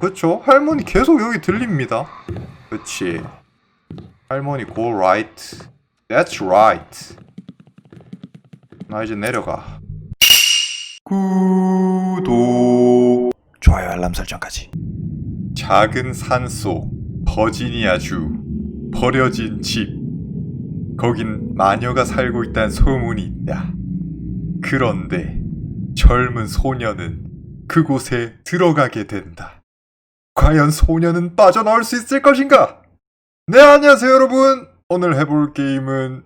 그쵸? 할머니 계속 여기 들립니다. 그치. 할머니 go right. That's right. 나 이제 내려가. 구독. 좋아요 알람 설정까지 작은 산속 버지니아주 버려진 집 거긴 마녀가 살고 있다는 소문이 있다 그런데 젊은 소녀는 그곳에 들어가게 된다 과연 소녀는 빠져나올 수 있을 것인가 네 안녕하세요 여러분 오늘 해볼 게임은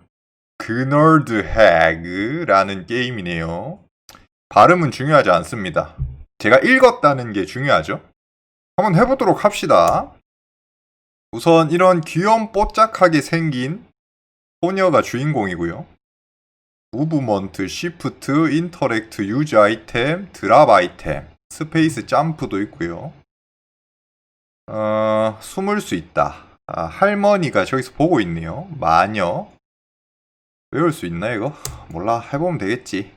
그널드 해그라는 게임이네요 발음은 중요하지 않습니다 제가 읽었다는 게 중요하죠 한번 해보도록 합시다. 우선 이런 귀염 뽀짝하게 생긴 소녀가 주인공이고요. 무브먼트, 시프트, 인터랙트, 유즈 아이템, 드랍 아이템, 스페이스 점프도 있고요. 어, 숨을 수 있다. 아, 할머니가 저기서 보고 있네요. 마녀. 외울 수 있나 이거? 몰라. 해보면 되겠지.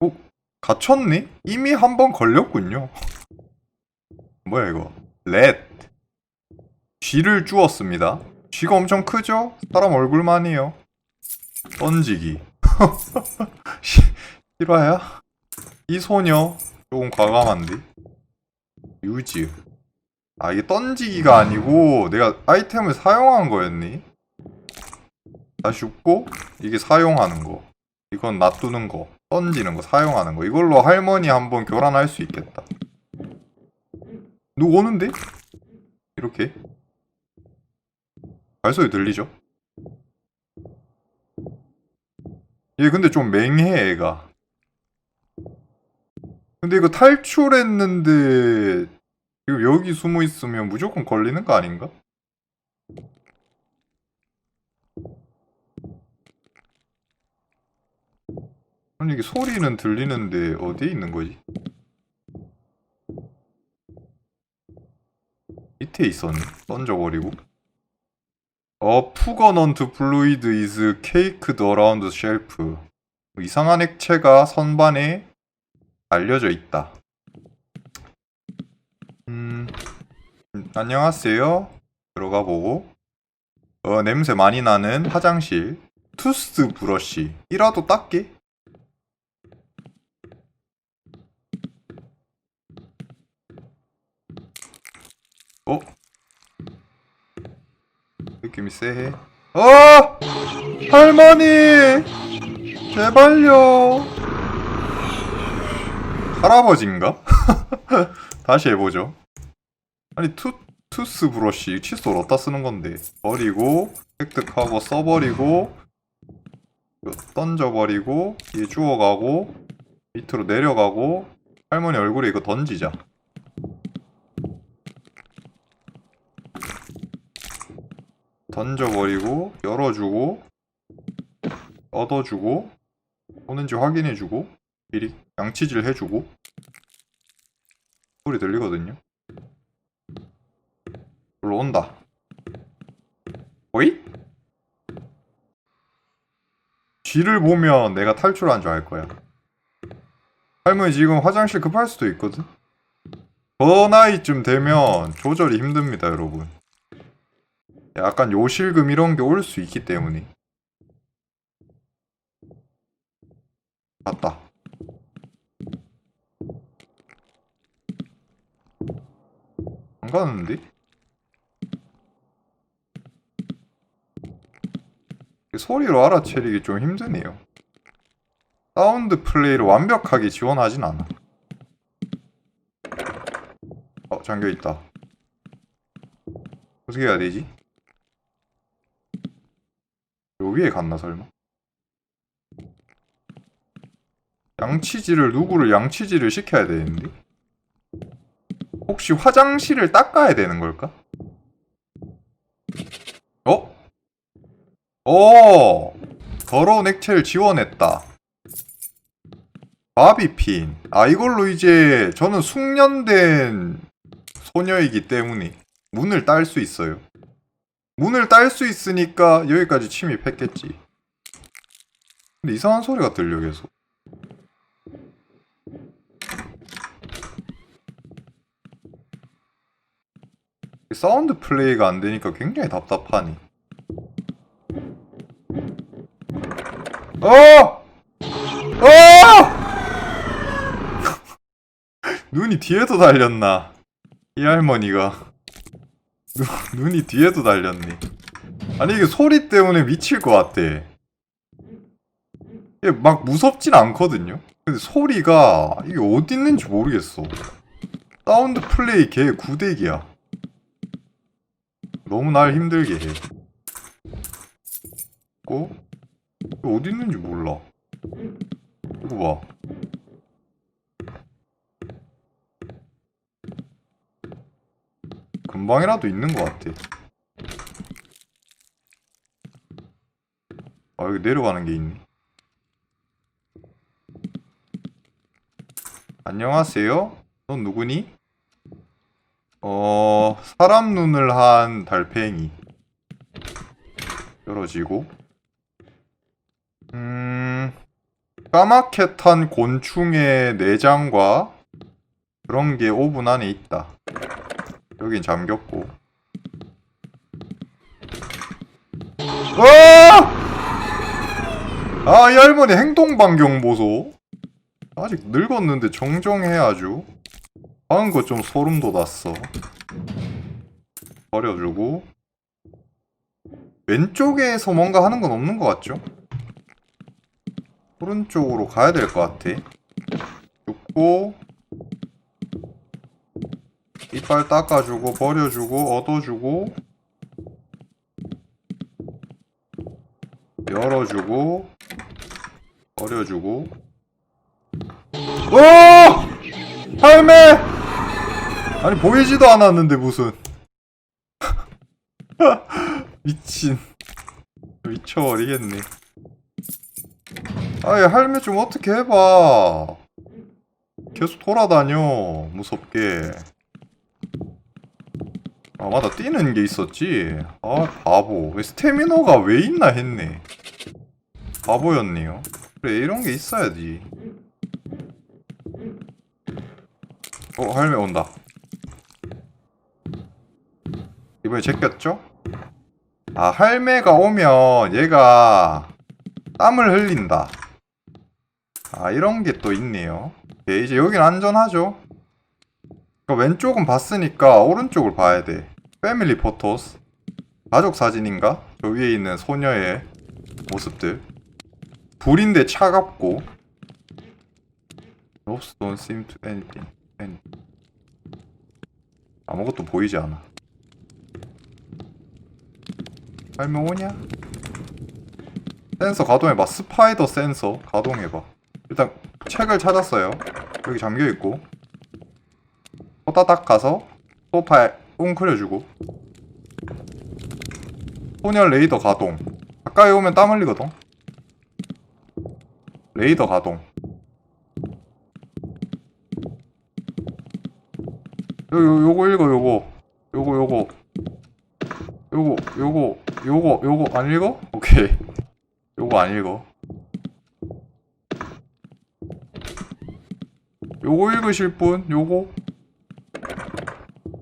어? 갇혔니? 이미 한 번 걸렸군요. 뭐야 이거? 렛. 쥐를 주었습니다. 쥐가 엄청 크죠? 사람 얼굴만이에요. 던지기. 시- 실화야? 이 소녀 조금 과감한데? 유즈. 아 이게 던지기가 아니고 내가 아이템을 사용한 거였니? 다시 줍고 이게 사용하는 거. 이건 놔두는 거. 던지는 거, 사용하는 거. 이걸로 할머니 한번 교란할 수 있겠다. 누구 오는데? 이렇게 발소리 들리죠? 얘 근데 좀 맹해 애가 근데 이거 탈출했는데 지금 여기 숨어 있으면 무조건 걸리는 거 아닌가? 아니 이게 소리는 들리는데 어디에 있는 거지? 밑에 있었네. 던져버리고. 어, 푸거넌트 플루이드 이즈 케이크드 어라운드 쉘프. 이상한 액체가 선반에 알려져 있다. 음, 음, 안녕하세요. 들어가 보고. 어, 냄새 많이 나는 화장실. 투스 브러쉬. 이라도 닦게? 어? 느낌이 쎄해. 어! 할머니! 제발요! 할아버지인가? 다시 해보죠. 아니, 투, 투스 브러쉬, 칫솔 어디다 쓰는 건데. 버리고, 획득하고, 써버리고, 던져버리고, 얘 주워가고, 밑으로 내려가고, 할머니 얼굴에 이거 던지자. 던져버리고 열어주고 얻어주고 오는지 확인해주고 미리 양치질 해주고 소리 들리거든요? 올라 온다. 어이? 쥐를 보면 내가 탈출한 줄 알 거야. 할머니 지금 화장실 급할 수도 있거든? 저 나이쯤 되면 조절이 힘듭니다 여러분. 약간 요실금 이런 게 올 수 있기 때문에. 맞다 안 가는데? 소리로 알아채리기 좀 힘드네요 사운드 플레이를 완벽하게 지원하진 않아 어 잠겨있다 어떻게 해야 되지? 요 위에 갔나 설마? 양치질을 누구를 양치질을 시켜야 되는데? 혹시 화장실을 닦아야 되는 걸까? 어? 어 더러운 액체를 지원했다 바비핀 아 이걸로 이제 저는 숙련된 소녀이기 때문에 문을 딸 수 있어요 문을 딸 수 있으니까 여기까지 침입했겠지. 근데 이상한 소리가 들려 계속. 사운드 플레이가 안 되니까 굉장히 답답하니. 어! 어! 눈이 뒤에도 달렸나? 이 할머니가 눈, 눈이 뒤에도 달렸니? 아니 이게 소리 때문에 미칠 것 같아. 이게 막 무섭진 않거든요. 근데 소리가 이게 어디 있는지 모르겠어. 사운드 플레이 개 구대기야. 너무 날 힘들게 해. 고 이거 어디 있는지 몰라. 이거 봐. 금방이라도 있는 것 같아. 아, 여기 내려가는 게 있네. 안녕하세요? 넌 누구니? 어, 사람 눈을 한 달팽이. 열어지고. 음, 까맣게 탄 곤충의 내장과 그런 게 오븐 안에 있다. 여긴 잠겼고. 아! 아, 이 할머니 행동 반경 보소. 아직 늙었는데 정정해 아주. 방은 거좀 소름 돋았어. 버려주고. 왼쪽에서 뭔가 하는 건 없는 것 같죠? 오른쪽으로 가야 될 것 같아. 죽고. 이빨 닦아주고 버려주고 얻어주고 열어주고 버려주고 오! 할매! 아니 보이지도 않았는데 무슨. 미친. 미쳐버리겠네. 아이 할매 좀 어떻게 해봐. 계속 돌아다녀 무섭게. 아 맞다 뛰는 게 있었지. 아 바보. 왜 스태미너가 왜 있나 했네. 바보였네요. 그래 이런 게 있어야지. 어 할매 온다 이번에 제꼈죠? 아 할매가 오면 얘가 땀을 흘린다 아 이런 게 또 있네요 네, 이제 여긴 안전하죠 그러니까 왼쪽은 봤으니까 오른쪽을 봐야 돼. 패밀리 포토스. 가족 사진인가? 저 위에 있는 소녀의 모습들. 불인데 차갑고. Ropes don't seem to anything. 아무것도 보이지 않아. 할매 오냐? 센서 가동해봐. 스파이더 센서 가동해봐. 일단 책을 찾았어요. 여기 잠겨있고. 호다닥 가서 소파에 웅크려주고 소녀 레이더 가동 가까이 오면 땀 흘리거든 레이더 가동 요, 요, 요거 읽어 요거 요거 요거 요거 요거 요거 요거 안 읽어? 오케이 요거 안 읽어 요거 읽으실 분 요거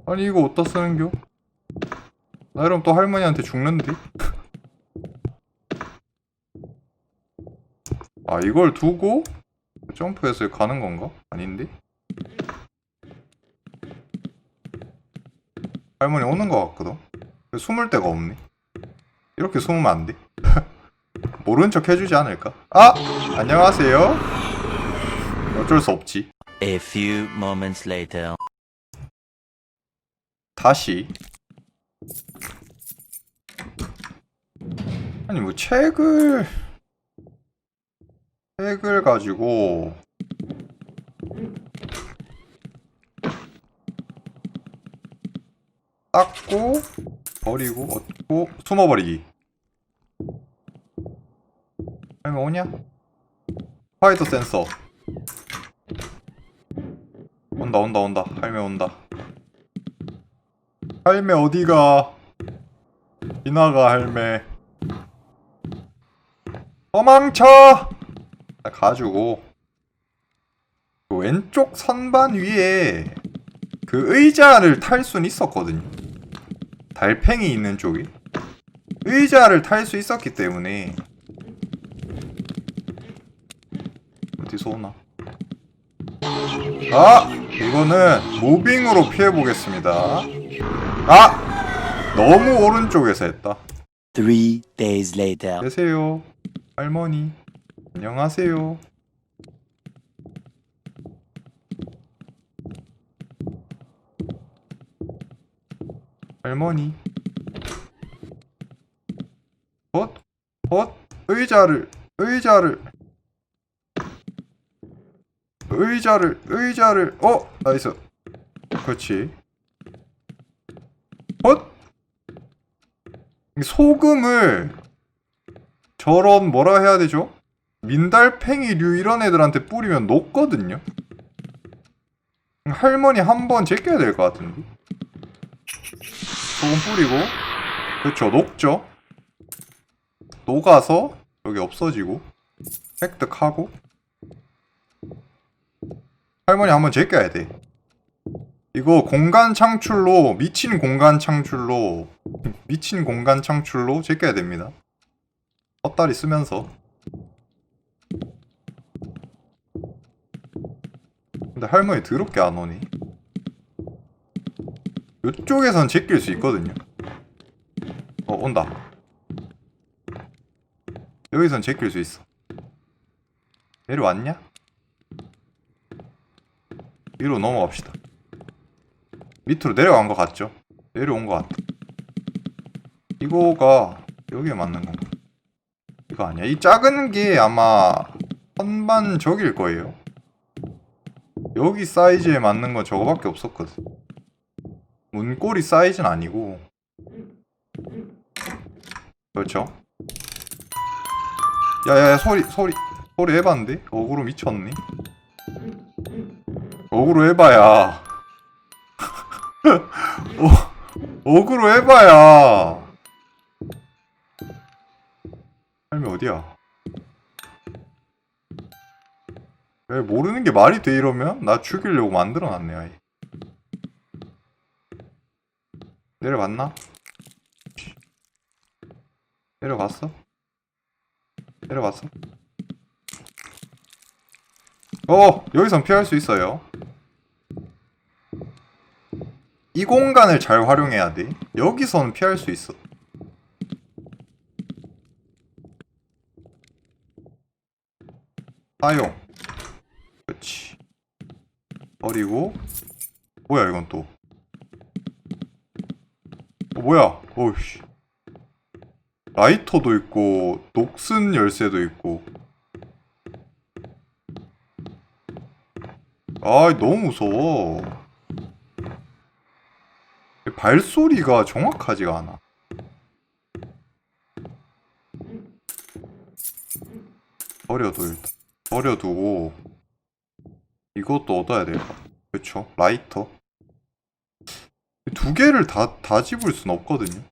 아니 이거 어디다 쓰는겨? 나 이러면 또 할머니한테 죽는데? 아 이걸 두고 점프해서 가는 건가? 아닌데? 할머니 오는 것 같거든? 왜 숨을 데가 없니? 이렇게 숨으면 안 돼? 모른 척 해주지 않을까? 아! 안녕하세요? 어쩔 수 없지 A few moments later. 다시 아니 뭐 책을 책을 가지고 닦고 버리고 얻고 숨어버리기 할매 오냐? 화이트 센서 온다 온다 온다 할매 온다 할매 어디가? 이나가 할매. 도망쳐! 나 가지고 그 왼쪽 선반 위에 그 의자를 탈 순 있었거든요. 달팽이 있는 쪽이 의자를 탈 수 있었기 때문에 어디서 오나? 아! 이거는 무빙으로 피해보겠습니다. 아! 너무 오른쪽에서 했다. Three days later. 계세요. 할머니. 안녕하세요. 할머니. 헛? 헛? 의자를, 의자를. 의자를, 의자를. 어? 나이스. 그렇지. 헛? 이 소금을 저런 뭐라 해야 되죠? 민달팽이류 이런 애들한테 뿌리면 녹거든요. 할머니 한 번 제껴야 될 것 같은데. 소금 뿌리고 그렇죠 녹죠. 녹아서 여기 없어지고 획득하고 할머니 한번 제껴야 돼. 이거 공간 창출로 미친 공간 창출로 미친 공간 창출로 제껴야 됩니다. 헛다리 쓰면서. 근데 할머니 더럽게 안 오니? 이쪽에선 제낄 수 있거든요. 어, 온다. 여기선 제낄 수 있어. 내려왔냐? 위로 넘어갑시다. 밑으로 내려간 것 같죠? 내려온 것 같다. 이거가 여기에 맞는 건가? 이거 아니야. 이 작은 게 아마 선반 저길 거예요. 여기 사이즈에 맞는 건 저거밖에 없었거든. 문고리 사이즈는 아니고. 그렇죠. 야야야 소리 소리 소리 해봤는데? 어그로 미쳤니? 어그로 해봐야. 어, 어그로 해봐야. 삶이 어디야? 왜 모르는 게 말이 돼 이러면? 나 죽이려고 만들어놨네 아예 내려갔나? 내려갔어? 내려갔어? 어! 여기선 피할 수 있어요 이 공간을 잘 활용해야 돼 여기서는 피할 수 있어 사용 그렇지 버리고 뭐야 이건 또 어, 뭐야? 어이씨. 라이터도 있고 녹슨 열쇠도 있고. 아 너무 무서워. 발소리가 정확하지가 않아. 버려둬 일단. 버려두고. 이것도 얻어야 돼요. 그쵸? 라이터. 두 개를 다, 다 집을 순 없거든요.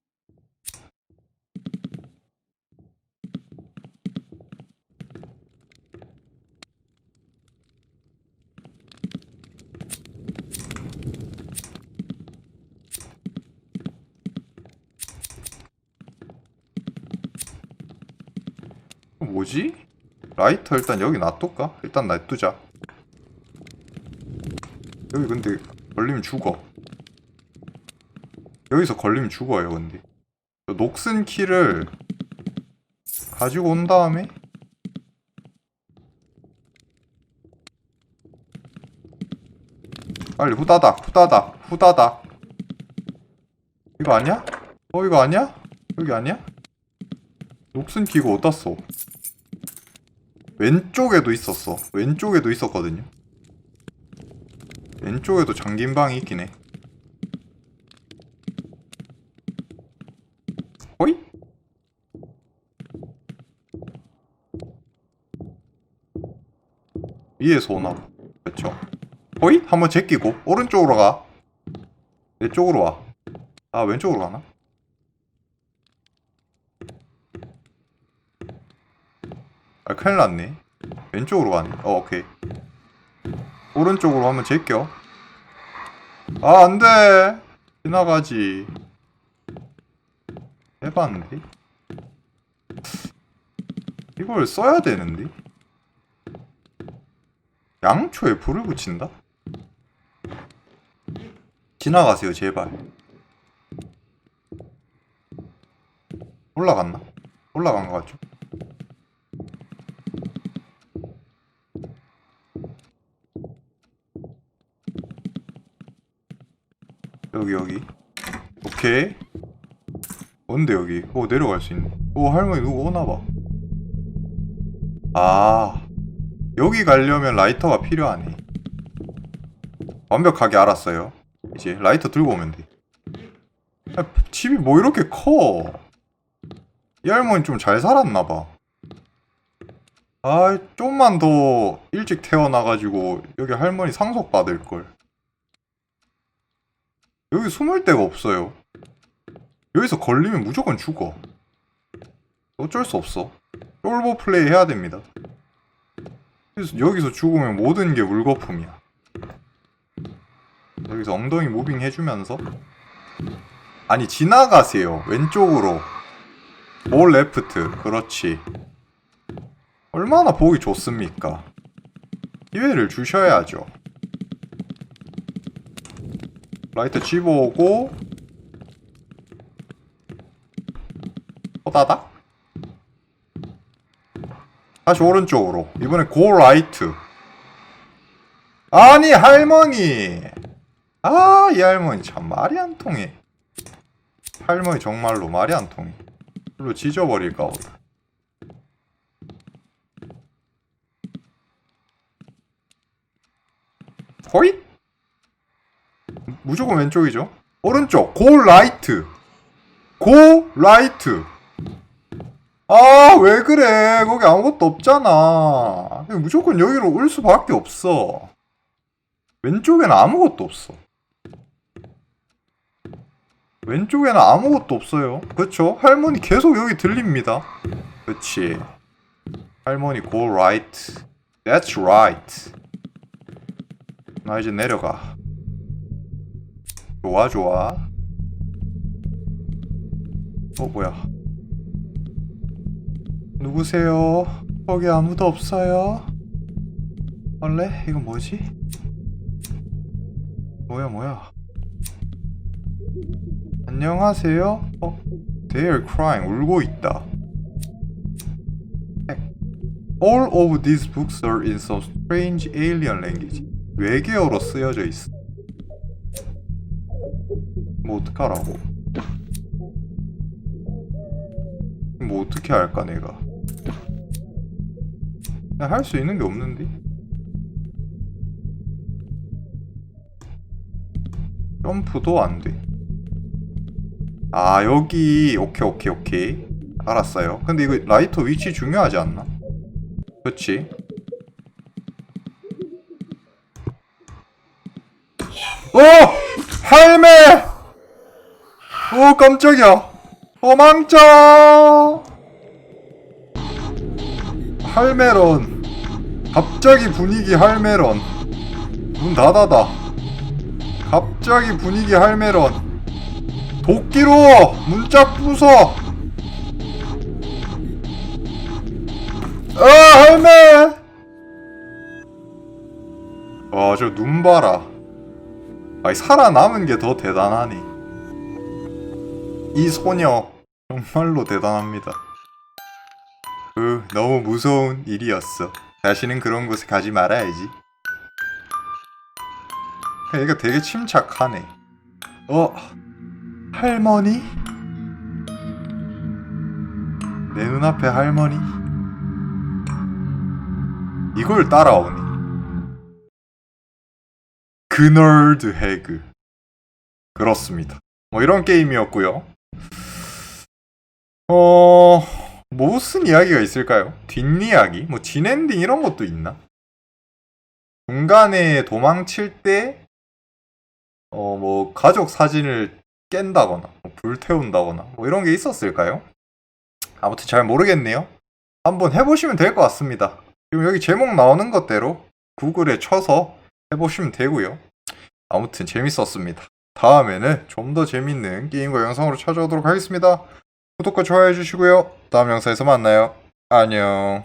어, 뭐지? 라이터 일단 여기 놔둘까? 일단 놔두자. 여기 근데 걸리면 죽어. 여기서 걸리면 죽어요, 근데. 저 녹슨 키를 가지고 온 다음에 빨리 후다닥, 후다닥, 후다닥. 이거 아니야? 어, 이거 아니야? 여기 아니야? 녹슨 키고 어디다 써? 왼쪽에도 있었어. 왼쪽에도 있었거든요. 왼쪽에도 잠긴 방이 있긴 해. 호이? 위에서 오나 봐. 그쵸? 호이? 한번 제끼고 오른쪽으로 가. 내 쪽으로 와. 아 왼쪽으로 가나? 아 큰일 났네. 왼쪽으로 가네. 어 오케이. 오른쪽으로 한번 제껴. 아, 안 돼. 지나가지. 해봤는데 이걸 써야 되는데 양초에 불을 붙인다? 지나가세요 제발 올라갔나? 올라간 것 같죠? 여기 여기 오케이 뭔데 여기? 오 내려갈 수 있네. 오 할머니 누구 오나봐. 아 여기 가려면 라이터가 필요하네. 완벽하게 알았어요. 이제 라이터 들고 오면 돼. 아, 집이 뭐 이렇게 커? 이 할머니 좀 잘 살았나봐. 아 좀만 더 일찍 태어나가지고 여기 할머니 상속 받을걸. 여기 숨을 데가 없어요 여기서 걸리면 무조건 죽어. 어쩔 수 없어. 쫄보 플레이 해야 됩니다. 그래서 여기서 죽으면 모든 게 물거품이야. 여기서 엉덩이 무빙 해주면서. 아니 지나가세요. 왼쪽으로. 올 레프트. 그렇지. 얼마나 보기 좋습니까? 기회를 주셔야죠. 라이트 집어오고 호다닥 다시 오른쪽으로. 이번에 고 라이트 아니 할머니. 아 이 할머니 참 말이 안 통해. 할머니 정말로 말이 안 통해. 별로 지져버릴까 보다 호잇 무조건 왼쪽이죠? 오른쪽 고 라이트 고 라이트 아 왜 그래? 거기 아무것도 없잖아. 무조건 여기로 올 수밖에 없어. 왼쪽에는 아무것도 없어. 왼쪽에는 아무것도 없어요. 그쵸? 할머니 계속 여기 들립니다. 그치. 할머니 go right. That's right. 나 이제 내려가. 좋아 좋아. 어 뭐야 누구세요? 거기 아무도 없어요? 원래? 이건 뭐지? 뭐야 뭐야 안녕하세요? 어? They're crying 울고 있다 All of these books are in some strange alien language 외계어로 쓰여져 있어 뭐 어떡하라고 뭐 어떻게 할까 내가 할 수 있는 게 없는데? 점프도 안 돼. 아 여기. 오케이 오케이 오케이. 알았어요. 근데 이거 라이터 위치 중요하지 않나? 그치? 어! 할매! 오 깜짝이야. 도망쳐! 할매런 갑자기 분위기 할매런 문 닫아다 갑자기 분위기 할매런 도끼로 문짝 부숴. 아 할매! 와저 눈 봐라. 아니 살아남은 게 더 대단하니. 이 소녀 정말로 대단합니다. 으 너무 무서운 일이었어 다시는 그런 곳에 가지 말아야지. 얘가 되게 침착하네. 어 할머니? 내 눈앞에 할머니? 이걸 따라오니 그널드 해그. 그렇습니다. 뭐 이런 게임이었고요. 어... 무슨 이야기가 있을까요? 뒷이야기? 뭐 진엔딩 이런 것도 있나? 중간에 도망칠 때 어, 뭐, 가족 사진을 깬다거나, 뭐 불태운다거나, 뭐 이런 게 있었을까요? 아무튼 잘 모르겠네요. 한번 해보시면 될 것 같습니다. 지금 여기 제목 나오는 것대로 구글에 쳐서 해보시면 되고요. 아무튼 재밌었습니다. 다음에는 좀 더 재밌는 게임과 영상으로 찾아오도록 하겠습니다. 구독과 좋아요 해주시고요. 다음 영상에서 만나요. 안녕.